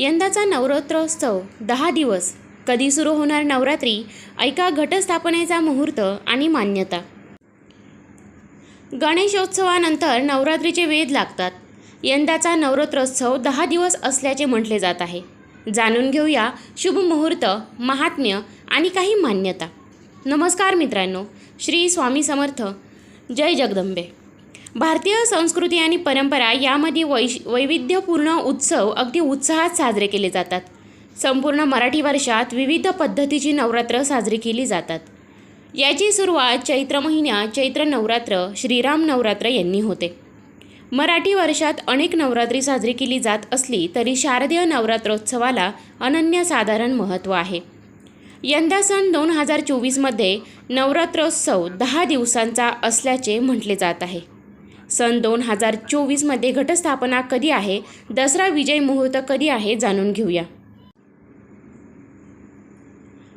यंदाचा नवरात्रोत्सव दहा दिवस. कधी सुरू होणार नवरात्री? ऐका घटस्थापनेचा मुहूर्त आणि मान्यता. गणेशोत्सवानंतर नवरात्रीचे वेध लागतात. यंदाचा नवरात्रोत्सव दहा दिवस असल्याचे म्हटले जात आहे. जाणून घेऊया शुभ मुहूर्त महात्म्य आणि काही मान्यता. नमस्कार मित्रांनो श्री स्वामी समर्थ. जय जगदंबे. भारतीय संस्कृती आणि परंपरा यामध्ये वैश वैविध्यपूर्ण उत्सव अगदी उत्साहात साजरे केले जातात. संपूर्ण मराठी वर्षात विविध पद्धतीची नवरात्र साजरी केली जातात. याची सुरुवात चैत्र महिन्यात चैत्र नवरात्र श्रीराम नवरात्र यांनी होते. मराठी वर्षात अनेक नवरात्री साजरी केली जात असली तरी शारदीय नवरात्रोत्सवाला अनन्यसाधारण महत्त्व आहे. यंदा सन दोन हजार चोवीसमध्ये नवरात्रोत्सव दहा दिवसांचा असल्याचे म्हटले जात आहे. सन दोन हजार चोवीसमध्ये घटस्थापना कधी आहे? दसरा विजय मुहूर्त कधी आहे? जाणून घेऊया.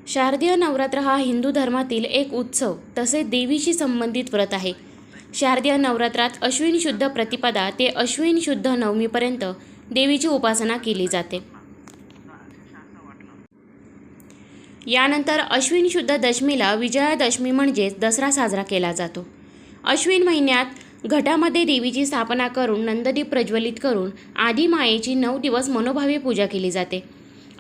शारदीय नवरात्र हा हिंदू धर्मातील एक उत्सव तसेच देवीशी संबंधित व्रत आहे. शारदीय नवरात्रात अश्विन शुद्ध प्रतिपदा ते अश्विन शुद्ध नवमीपर्यंत देवीची उपासना केली जाते. यानंतर अश्विन शुद्ध दशमीला विजयादशमी म्हणजेच दसरा साजरा केला जातो. अश्विन महिन्यात घटामध्ये देवीची स्थापना करून नंददीप प्रज्वलित करून आदिमायेची नऊ दिवस मनोभावे पूजा केली जाते.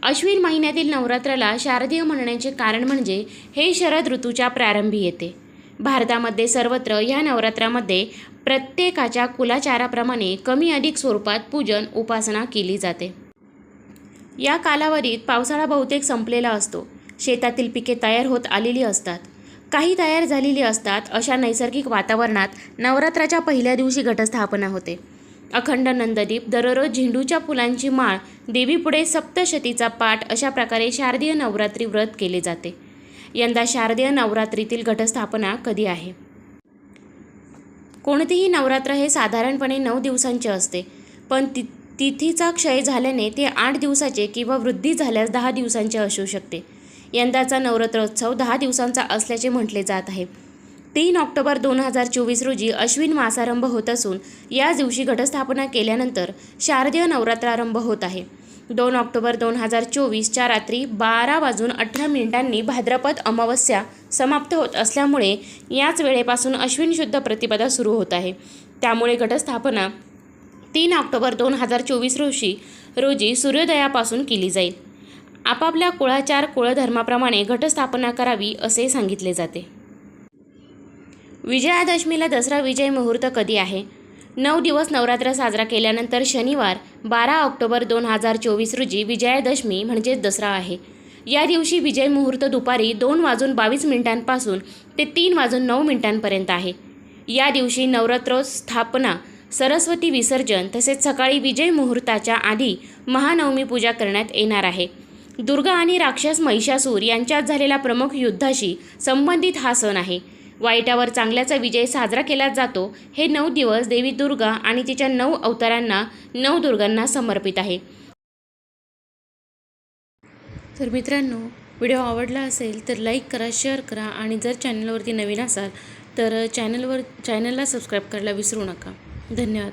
अश्विन महिन्यातील नवरात्राला शारदीय म्हणण्याचे कारण म्हणजे हे शरद ऋतूच्या प्रारंभी येते. भारतामध्ये सर्वत्र या नवरात्रामध्ये प्रत्येकाच्या कुलाचाराप्रमाणे कमी अधिक स्वरूपात पूजन उपासना केली जाते. या कालावधीत पावसाळा बहुतेक संपलेला असतो. शेतातील पिके तयार होत आलेली असतात. काही तयार झालेली असतात अशा नैसर्गिक वातावरणात नवरात्राच्या पहिल्या दिवशी घटस्थापना होते. अखंड नंददीप दररोज झेंडूच्या फुलांची माळ देवीपुढे सप्तशतीचा पाठ अशा प्रकारे शारदीय नवरात्री व्रत केले जाते. यंदा शारदीय नवरात्रीतील घटस्थापना कधी आहे? कोणतेही नवरात्र हे साधारणपणे नऊ दिवसांचे असते पण ति तिथीचा क्षय झाल्याने ते आठ दिवसाचे किंवा वृद्धी झाल्यास दहा दिवसांचे असू शकते. यंदाचा नवरात्रोत्सव दहा दिवसांचा असल्याचे म्हटले जात आहे. तीन ऑक्टोबर दोन हजार चोवीस रोजी अश्विन मासारंभ होत असून या दिवशी घटस्थापना केल्यानंतर शारदीय नवरात्रारंभ होत आहे. दोन ऑक्टोबर दोन हजार चोवीसच्या रात्री बारा वाजून अठरा मिनिटांनी भाद्रपद अमावस्या समाप्त होत असल्यामुळे याच वेळेपासून अश्विन शुद्ध प्रतिपदा सुरू होत आहे. त्यामुळे घटस्थापना तीन ऑक्टोबर दोन हजार चोवीस रोजी रोजी सूर्योदयापासून केली जाईल. आपापल्या कुळाचार कुळधर्माप्रमाणे घटस्थापना करावी असे सांगितले जाते. विजयादशमीला दसरा विजय मुहूर्त कधी आहे? नऊ दिवस नवरात्र साजरा केल्यानंतर शनिवार बारा ऑक्टोबर दोन हजार चोवीस रोजी विजयादशमी म्हणजेच दसरा आहे. या दिवशी विजय मुहूर्त दुपारी दोन वाजून बावीस मिनिटांपासून ते तीन वाजून नऊ मिनिटांपर्यंत आहे. या दिवशी नवरात्रोत्स्थापना सरस्वती विसर्जन तसेच सकाळी विजय मुहूर्ताच्या आधी महानवमी पूजा करण्यात येणार आहे. दुर्गा आणि राक्षस महिषासूर यांच्यात झालेल्या प्रमुख युद्धाशी संबंधित हा सण आहे. वाईटावर चांगल्याचा विजय साजरा केला जातो हे नऊ दिवस देवी दुर्गा आणि तिच्या नऊ अवतारांना नऊ दुर्गांना समर्पित आहे. तर मित्रांनो व्हिडिओ आवडला असेल तर लाईक करा शेअर करा आणि जर चॅनलवरती नवीन असाल तर चॅनलवर चॅनलला सबस्क्राईब करायला विसरू नका. धन्यवाद.